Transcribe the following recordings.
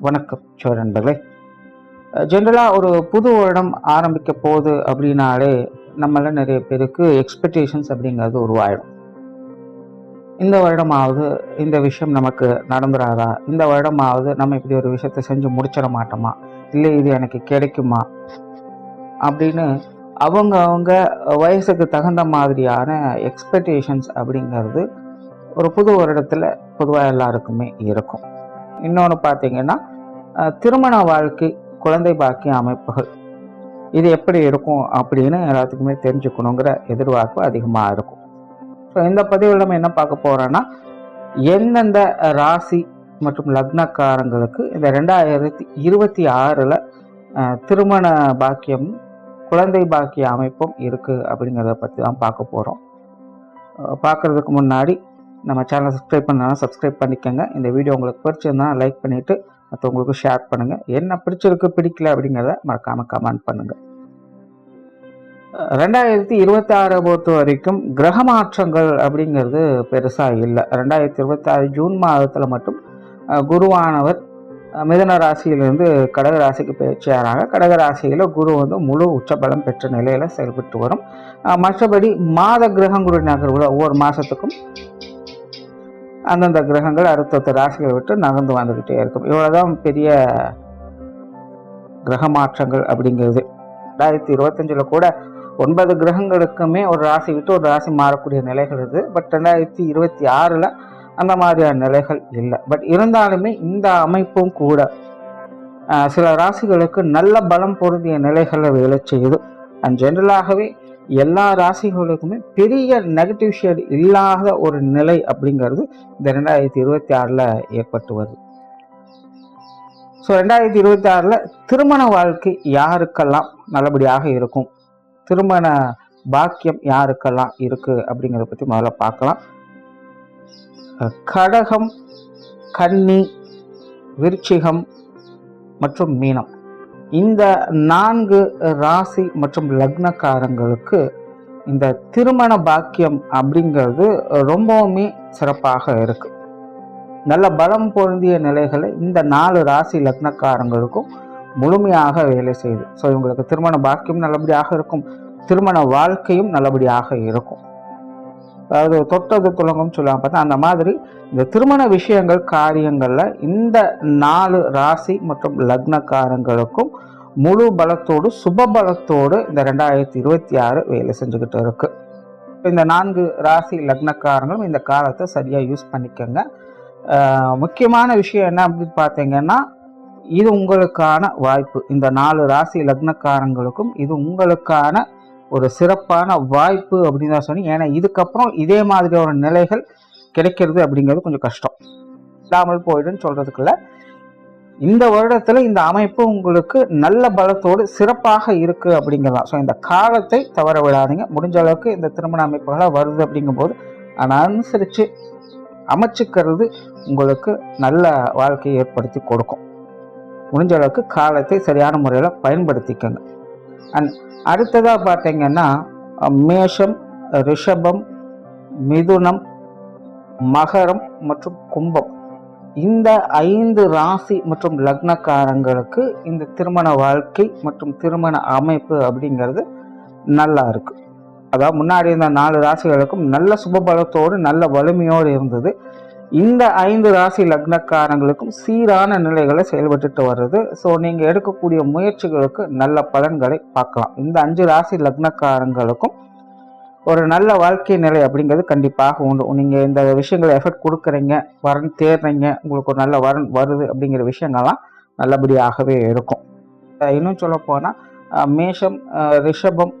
வணக்கம் சோ நண்பர்களே. ஜென்ரலாக ஒரு புது வருடம் ஆரம்பிக்க போகுது அப்படின்னாலே நம்மள நிறைய பேருக்கு எக்ஸ்பெக்டேஷன்ஸ் அப்படிங்கிறது உருவாயிடும். இந்த வருடமாவது இந்த விஷயம் நமக்கு நடந்துடாதா இந்த வருடமாவது நம்ம இப்படி ஒரு விஷயத்தை செஞ்சு முடிச்சிட மாட்டோமா? இல்லை இது எனக்கு கிடைக்குமா? அப்படின்னு அவங்க அவங்க வயசுக்கு தகுந்த மாதிரியான எக்ஸ்பெக்டேஷன்ஸ் அப்படிங்கிறது ஒரு புது வருடத்தில் பொதுவாக எல்லாருக்குமே இருக்கும். இன்னொன்று பார்த்தீங்கன்னா திருமண வாழ்க்கை குழந்தை பாக்கிய அமைப்புகள். இது எப்படி இருக்கும் அப்படின்னு எல்லாத்துக்குமே தெரிஞ்சுக்கணுங்கிற எதிர்பார்ப்பு அதிகமாக இருக்கும். ஸோ இந்த பதிவில் நம்ம என்ன பார்க்க போகிறோன்னா எந்தெந்த ராசி மற்றும் லக்னக்காரங்களுக்கு இந்த ரெண்டாயிரத்தி இருபத்தி ஆறில் திருமண பாக்கியம் குழந்தை பாக்கிய அமைப்பும் இருக்குது அப்படிங்கிறத பற்றி தான் பார்க்க போகிறோம் பார்க்குறதுக்கு முன்னாடி நம்ம சேனலை சப்ஸ்கிரைப் பண்ணாலும் சப்ஸ்கிரைப் பண்ணிக்கோங்க. இந்த வீடியோ உங்களுக்கு பிடிச்சிருந்தா லைக் பண்ணிவிட்டு மற்றவங்களுக்கு ஷேர் பண்ணுங்கள் என்ன பிடிச்சிருக்கு பிடிக்கல அப்படிங்கிறத மறக்காமல் கமெண்ட் பண்ணுங்கள் ரெண்டாயிரத்தி இருபத்தி ஆறை பொறுத்த வரைக்கும் கிரக மாற்றங்கள் அப்படிங்கிறது பெருசாக இல்லை. ரெண்டாயிரத்தி இருபத்தி ஆறு ஜூன் மாதத்தில் மட்டும் குருவானவர் மிதன ராசியிலிருந்து கடக ராசிக்கு பயிற்சியாகிறாங்க கடக ராசியில் குரு வந்து முழு உச்சபலம் பெற்ற நிலையில் செயல்பட்டு வரும். மற்றபடி மாத கிரகங்களுடைய நகர்வுகள் ஒவ்வொரு மாதத்துக்கும் அந்தந்த கிரகங்கள் அடுத்தடுத்த ராசிகளை விட்டு நகர்ந்து வந்துக்கிட்டே இருக்கும். இவ்வளோதான் பெரிய கிரக மாற்றங்கள் அப்படிங்கிறது. ரெண்டாயிரத்தி இருபத்தஞ்சில் கூட ஒன்பது கிரகங்களுக்குமே ஒரு ராசி விட்டு ஒரு ராசி மாறக்கூடிய நிலைகள் இருக்குது பட் ரெண்டாயிரத்தி இருபத்தி ஆறில் அந்த மாதிரியான நிலைகள் இல்லை. பட் இருந்தாலுமே இந்த அமைப்பும் கூட சில ராசிகளுக்கு நல்ல பலம் பொருந்திய நிலைகளை வேலை செய்யுது. அண்ட் ஜென்ரலாகவே எல்லா ராசிகளுக்குமே பெரிய நெகட்டிவ் ஷேட் இல்லாத ஒரு நிலை அப்படிங்கிறது இந்த ரெண்டாயிரத்தி இருபத்தி ஆறில் ஏற்பட்டு வருது. ஸோ ரெண்டாயிரத்தி இருபத்தி ஆறில் திருமண வாழ்க்கை யாருக்கெல்லாம் நல்லபடியாக இருக்கும்? திருமண பாக்கியம் யாருக்கெல்லாம் இருக்குது அப்படிங்கிறத பற்றி முதல்ல பார்க்கலாம். கடகம் கன்னி விருச்சிகம் மற்றும் மீனம். இந்த நான்கு ராசி மற்றும் லக்னக்காரங்களுக்கு இந்த திருமண பாக்கியம் அப்படிங்கிறது ரொம்பவுமே சிறப்பாக இருக்கு. நல்ல பலம் பொருந்திய நிலைகளை இந்த நாலு ராசி லக்னக்காரங்களுக்கும் முழுமையாக வேலை செய்யுது. ஸோ இவங்களுக்கு திருமண பாக்கியம் நல்லபடியாக இருக்கும். திருமண வாழ்க்கையும் நல்லபடியாக இருக்கும். அதாவது தொட்டது துலங்கம் சொல்லுவாங்க பார்த்தா அந்த மாதிரி இந்த திருமண விஷயங்கள் காரியங்களில் இந்த நாலு ராசி மற்றும் லக்னக்காரங்களுக்கும் முழு பலத்தோடு சுப பலத்தோடு இந்த ரெண்டாயிரத்தி இருபத்தி ஆறு வேலை செஞ்சுக்கிட்டு இருக்கு. இந்த நான்கு ராசி லக்னக்காரங்களும் இந்த காலத்தை சரியாக யூஸ் பண்ணிக்கோங்க. முக்கியமான விஷயம் என்ன அப்படின்னு பார்த்தீங்கன்னா இது உங்களுக்கான வாய்ப்பு. இந்த நாலு ராசி லக்னக்காரங்களுக்கும் இது உங்களுக்கான ஒரு சிறப்பான வாய்ப்பு அப்படின்னு தான் சொன்னி ஏன்னா இதுக்கப்புறம் இதே மாதிரி ஒரு நிலைகள் கிடைக்கிறது அப்படிங்கிறது கொஞ்சம் கஷ்டம். இல்லாமல் போயிடுன்னு சொல்கிறதுக்குள்ள இந்த வருடத்தில் இந்த அமைப்பு உங்களுக்கு நல்ல பலத்தோடு சிறப்பாக இருக்கு அப்படிங்கிறதான் ஸோ இந்த காலத்தை தவற விடாதீங்க. முடிஞ்ச அளவுக்கு இந்த திருமண அமைப்புகளாக வருது அப்படிங்கும்போது அதை அனுசரித்து அமைச்சுக்கிறது உங்களுக்கு நல்ல வாழ்க்கையை ஏற்படுத்தி கொடுக்கும். முடிஞ்ச அளவுக்கு காலத்தை சரியான முறையில் பயன்படுத்திக்கங்க. அண்ட் அடுத்ததாக பார்த்தீங்கன்னா மேஷம் ரிஷபம் மிதுனம் மகரம் மற்றும் கும்பம். இந்த ஐந்து ராசி மற்றும் லக்னக்காரங்களுக்கு இந்த திருமண வாழ்க்கை மற்றும் திருமண அமைப்பு அப்படிங்கிறது நல்லா இருக்குது அதாவது முன்னாடி இருந்த நாலு ராசிகளுக்கும் நல்ல சுபபலத்தோடு நல்ல வலிமையோடு இருந்தது. இந்த ஐந்து ராசி லக்னக்காரங்களுக்கும் சீரான நிலைகளை செயல்பட்டுட்டு வருது ஸோ நீங்கள் எடுக்கக்கூடிய முயற்சிகளுக்கு நல்ல பலன்களை பார்க்கலாம். இந்த அஞ்சு ராசி லக்னக்காரங்களுக்கும் ஒரு நல்ல வாழ்க்கை நிலை அப்படிங்கிறது கண்டிப்பாக உண்டு. நீங்கள் இந்த விஷயங்களை எஃபர்ட் கொடுக்குறீங்க வரன் தேடுறீங்க உங்களுக்கு ஒரு நல்ல வரன் வருது அப்படிங்கிற விஷயங்கள்லாம் நல்லபடியாகவே இருக்கும். இன்னும் சொல்ல போனால் மேஷம் ரிஷபம்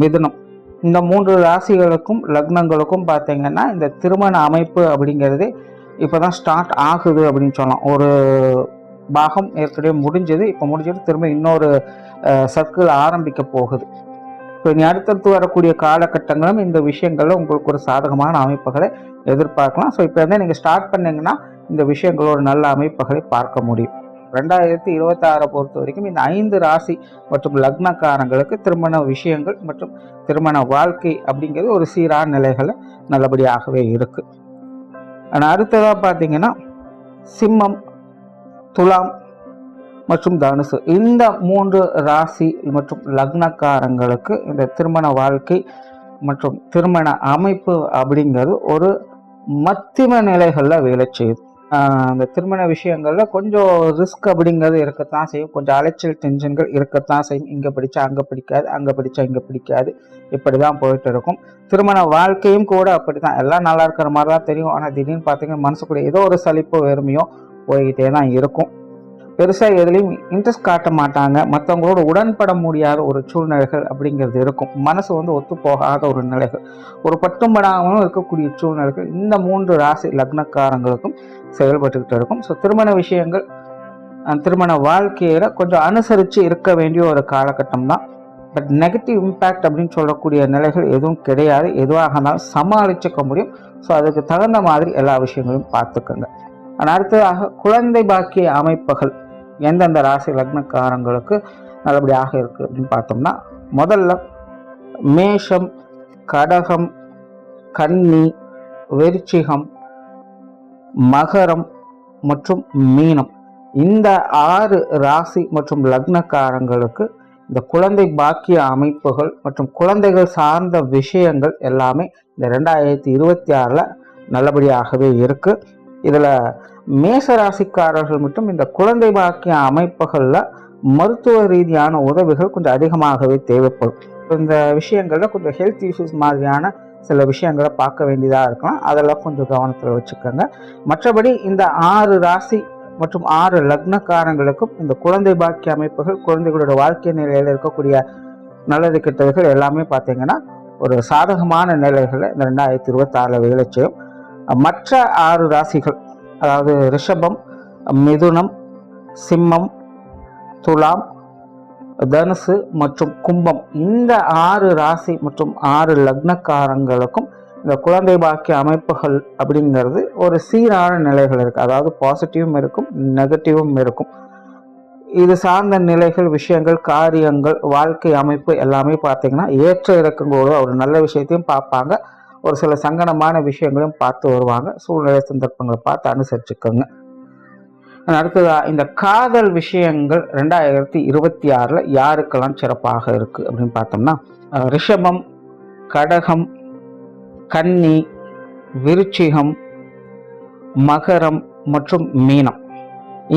மிதுனம் இந்த மூன்று ராசிகளுக்கும் லக்னங்களுக்கும் பார்த்திங்கன்னா இந்த திருமண அமைப்பு அப்படிங்கிறது இப்போ தான் ஸ்டார்ட் ஆகுது அப்படின்னு சொல்லலாம். ஒரு பாகம் ஏற்கனவே முடிஞ்சது. இப்போ முடிஞ்சது திரும்ப இன்னொரு சர்க்கிள் ஆரம்பிக்க போகுது. இப்போ இனி அடுத்தடுத்து வரக்கூடிய காலகட்டங்களும் இந்த விஷயங்களில் உங்களுக்கு ஒரு சாதகமான அமைப்புகளை எதிர்பார்க்கலாம். ஸோ இப்போ இருந்தே நீங்கள் ஸ்டார்ட் பண்ணிங்கன்னா இந்த விஷயங்களோட நல்ல அமைப்புகளை பார்க்க முடியும். ரெண்டாயிரத்தி இருபத்தாறை பொறுத்த வரைக்கும் இந்த ஐந்து ராசி மற்றும் லக்னக்காரங்களுக்கு திருமண விஷயங்கள் மற்றும் திருமண வாழ்க்கை அப்படிங்கிறது ஒரு சீரான நிலைகளை நல்லபடியாகவே இருக்குது ஆனால் அடுத்ததாக பார்த்தீங்கன்னா சிம்மம் துலாம் மற்றும் தனுசு. இந்த மூன்று ராசி மற்றும் லக்னக்காரங்களுக்கு இந்த திருமண வாழ்க்கை மற்றும் திருமண அமைப்பு அப்படிங்கிறது ஒரு மத்திம நிலைகளில் வேலை செய்யுது. அந்த திருமண விஷயங்களில் கொஞ்சம் ரிஸ்க் அப்படிங்கிறது இருக்கத்தான் செய்யும். கொஞ்சம் அலைச்சல் டென்ஷன்கள் இருக்கத்தான் செய்யும். இங்கே படித்தா அங்கே பிடிக்காது அங்கே படித்தா இங்கே பிடிக்காது. இப்படி தான் போயிட்டு இருக்கும். திருமண வாழ்க்கையும் கூட அப்படி தான் எல்லாம் நல்லா இருக்கிற மாதிரி தான் தெரியும். ஆனால் திடீர்னு பார்த்தீங்கன்னா மனசுக்குள்ளே ஏதோ ஒரு சலிப்போ வெறுமையோ போய்கிட்டே தான் இருக்கும். பெருசாக எதுலேயும் இன்ட்ரெஸ்ட் காட்ட மாட்டாங்க. மற்றவங்களோட உடன்பட முடியாத ஒரு சூழ்நிலைகள் அப்படிங்கிறது இருக்கும். மனசு வந்து ஒத்து போகாத ஒரு நிலைகள். ஒரு பட்டும்படாமலும் இருக்கக்கூடிய சூழ்நிலைகள் இந்த மூன்று ராசி லக்னக்காரங்களுக்கும் செயல்பட்டுக்கிட்டு இருக்கும். ஸோ திருமண விஷயங்கள் திருமண வாழ்க்கையில் கொஞ்சம் அனுசரித்து இருக்க வேண்டிய ஒரு காலகட்டம் தான். பட் நெகட்டிவ் இம்பேக்ட் அப்படின்னு சொல்லக்கூடிய நிலைகள் எதுவும் கிடையாது. எதுவாக இருந்தாலும் சமாளிச்சுக்க முடியும். ஸோ அதுக்கு தகுந்த மாதிரி எல்லா விஷயங்களையும் பார்த்துக்கோங்க. ஆனால் அடுத்ததாக குழந்தை பாக்கிய அமைப்புகள். எந்தெந்த ராசி லக்னக்காரங்களுக்கு நல்லபடியாக இருக்குது அப்படின்னு பார்த்தோம்னா முதல்ல மேஷம் கடகம் கன்னி வெறிச்சிகம் மகரம் மற்றும் மீனம். இந்த ஆறு ராசி மற்றும் லக்னக்காரங்களுக்கு இந்த குழந்தை பாக்கிய அமைப்புகள் மற்றும் குழந்தைகள் சார்ந்த விஷயங்கள் எல்லாமே இந்த ரெண்டாயிரத்தி இருபத்தி ஆறில் நல்லபடியாகவே இருக்குது இதில் மேச ராசிக்காரர்கள் மட்டும் இந்த குழந்தை பாக்கிய அமைப்புகளில் மருத்துவ ரீதியான உதவிகள் கொஞ்சம் அதிகமாகவே தேவைப்படும். இந்த விஷயங்களில் கொஞ்சம் ஹெல்த் இஷ்யூஸ் மாதிரியான சில விஷயங்களை பார்க்க வேண்டியதாக இருக்கலாம். அதெல்லாம் கொஞ்சம் கவனத்தில் வச்சுக்கோங்க. மற்றபடி இந்த ஆறு ராசி மற்றும் ஆறு லக்னக்காரங்களுக்கும் இந்த குழந்தை பாக்கிய அமைப்புகள் குழந்தைகளோட வாழ்க்கை நிலையில் இருக்கக்கூடிய நல்லது கெட்டதுகள் எல்லாமே பார்த்தீங்கன்னா ஒரு சாதகமான நிலைகளை இந்த ரெண்டாயிரத்தி இருபத்தாறில் வேலை செய்யும். மற்ற ஆறு ராசிகள் அதாவது ரிஷபம் மிதுனம் சிம்மம் துலாம் தனுசு மற்றும் கும்பம் இந்த ஆறு ராசி மற்றும் ஆறு லக்னக்காரங்களுக்கும் இந்த குழந்தை பாக்கிய அமைப்புகள் அப்படிங்கிறது ஒரு சீரான நிலைகள் இருக்குது அதாவது பாசிட்டிவும் இருக்கும் நெகட்டிவும் இருக்கும். இது சார்ந்த நிலைகள் விஷயங்கள் காரியங்கள் வாழ்க்கை அமைப்பு எல்லாமே பார்த்திங்கன்னா ஏற்ற இறக்கங்களோட ஒரு நல்ல விஷயத்தையும் பார்ப்பாங்க. ஒரு சில சங்கடமான விஷயங்களையும் பார்த்து வருவாங்க. சூழ்நிலை சந்தர்ப்பங்களை பார்த்து அனுசரிச்சுக்கோங்க. அடுத்ததா இந்த காதல் விஷயங்கள் ரெண்டாயிரத்தி இருபத்தி ஆறில் யாருக்கெல்லாம் சிறப்பாக இருக்குது அப்படின்னு பார்த்தோம்னா ரிஷபம் கடகம் கன்னி விருச்சிகம் மகரம் மற்றும் மீனம்.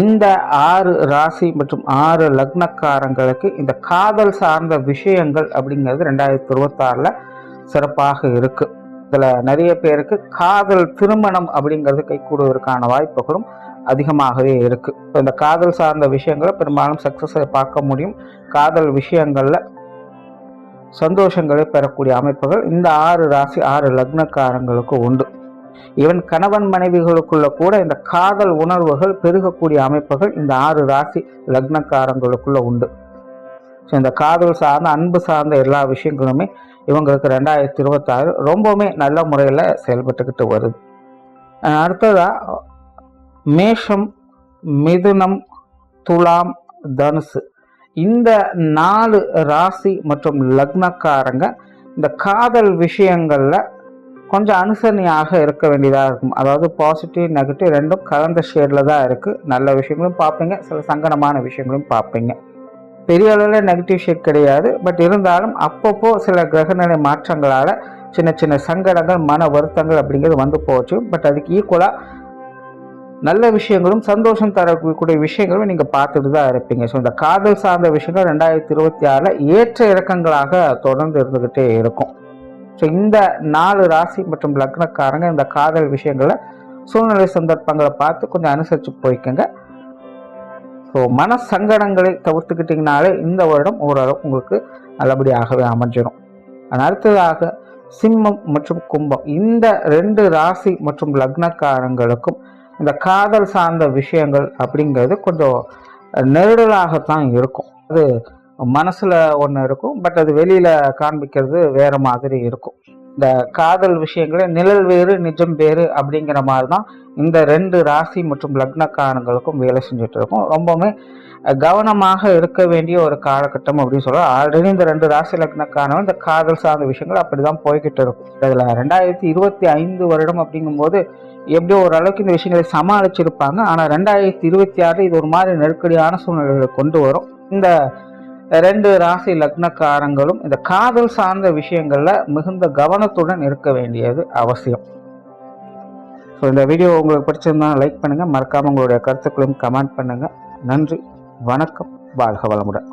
இந்த ஆறு ராசி மற்றும் ஆறு லக்னக்காரங்களுக்கு இந்த காதல் சார்ந்த விஷயங்கள் அப்படிங்கிறது ரெண்டாயிரத்தி இருபத்தாறில் சிறப்பாக இருக்குது இதில் நிறைய பேருக்கு காதல் திருமணம் அப்படிங்கிறது கைகூடுவதற்கான வாய்ப்புகளும் அதிகமாகவே இருக்குது இப்போ இந்த காதல் சார்ந்த விஷயங்களை பெரும்பாலும் சக்ஸஸை பார்க்க முடியும். காதல் விஷயங்களில் சந்தோஷங்களை பெறக்கூடிய அமைப்புகள் இந்த ஆறு ராசி ஆறு லக்னக்காரங்களுக்கு உண்டு. ஈவன் கணவன் மனைவிகளுக்குள்ள கூட இந்த காதல் உணர்வுகள் பெருகக்கூடிய அமைப்புகள் இந்த ஆறு ராசி லக்னக்காரங்களுக்குள்ள உண்டு. ஸோ இந்த காதல் சார்ந்த அன்பு சார்ந்த எல்லா விஷயங்களுமே இவங்களுக்கு ரெண்டாயிரத்தி இருபத்தாறு. ரொம்பவுமே நல்ல முறையில் செயல்பட்டுக்கிட்டு வருது. அடுத்ததாக மேஷம் மிதுனம் துலாம் தனுசு. இந்த நாலு ராசி மற்றும் லக்னக்காரங்க இந்த காதல் விஷயங்களில் கொஞ்சம் அனுசரணையாக இருக்க வேண்டியதாக இருக்கும். அதாவது பாசிட்டிவ் நெகட்டிவ் ரெண்டும் கலந்த ஷேடில் தான் இருக்குது நல்ல விஷயங்களும் பார்ப்பீங்க சில சங்கடமான விஷயங்களும் பார்ப்பீங்க. பெரிய அளவில் நெகட்டிவ் ஷேட் கிடையாது. பட் இருந்தாலும் அப்பப்போ சில கிரகநிலை மாற்றங்களால் சின்ன சின்ன சங்கடங்கள் மன வருத்தங்கள் அப்படிங்கிறது வந்து போச்சு. பட் அதுக்கு ஈக்குவலாக நல்ல விஷயங்களும் சந்தோஷம் தரக்கூடிய விஷயங்களும் நீங்கள் பார்த்துட்டு தான் இருப்பீங்க. ஸோ இந்த காதல் சார்ந்த விஷயங்கள் ரெண்டாயிரத்தி இருபத்தி ஆறில் ஏற்ற இறக்கங்களாக தொடர்ந்து இருந்துக்கிட்டே இருக்கும். ஸோ இந்த நாலு ராசி மற்றும் லக்னக்காரங்க இந்த காதல் விஷயங்களை சூழ்நிலை சந்தர்ப்பங்களை பார்த்து கொஞ்சம் அனுசரித்து போய்க்கோங்க. ஸோ மன சங்கடங்களை தவிர்த்துக்கிட்டிங்கனாலே இந்த வருடம் ஓரளவு உங்களுக்கு நல்லபடியாகவே அமைஞ்சிடும் அடுத்ததாக சிம்மம் மற்றும் கும்பம். இந்த ரெண்டு ராசி மற்றும் லக்னக்காரங்களுக்கும் இந்த காதல் சார்ந்த விஷயங்கள் அப்படிங்கிறது கொஞ்சம் நெருடலாகத்தான் இருக்கும். அது மனசில் ஒன்று இருக்கும் பட் அது வெளியில் காண்பிக்கிறது வேற மாதிரி இருக்கும். இந்த காதல் விஷயங்களே நிழல் வேறு நிஜம் வேறு அப்படிங்கிற மாதிரி தான் இந்த ரெண்டு ராசி மற்றும் லக்னக்காரங்களுக்கும் வேலை செஞ்சுட்டு இருக்கும். ரொம்பவுமே கவனமாக இருக்க வேண்டிய ஒரு காலகட்டம் அப்படின்னு சொல்லலாம் ஆல்ரெடி இந்த ரெண்டு ராசி லக்னக்காரங்க இந்த காதல் சார்ந்த விஷயங்கள் அப்படிதான் போய்கிட்டு இருக்கும். இதில் ரெண்டாயிரத்தி இருபத்தி ஐந்து வருடம் அப்படிங்கும்போது எப்படியோ ஓரளவுக்கு இந்த விஷயங்களை சமாளிச்சிருப்பாங்க. ஆனால் ரெண்டாயிரத்தி இருபத்தி ஆறு இது ஒரு மாதிரி நெருக்கடியான சூழ்நிலைகளை கொண்டு வரும். இந்த ரெண்டு ராசி லக்னக்காரங்களும் இந்த காதல் சார்ந்த விஷயங்களில் மிகுந்த கவனத்துடன் இருக்க வேண்டியது அவசியம். ஸோ இந்த வீடியோ உங்களுக்கு பிடிச்சிருந்தா லைக் பண்ணுங்கள் மறக்காமல் உங்களுடைய கருத்துக்களையும் கமெண்ட் பண்ணுங்கள் நன்றி வணக்கம் வாழ்க வளமுடன்.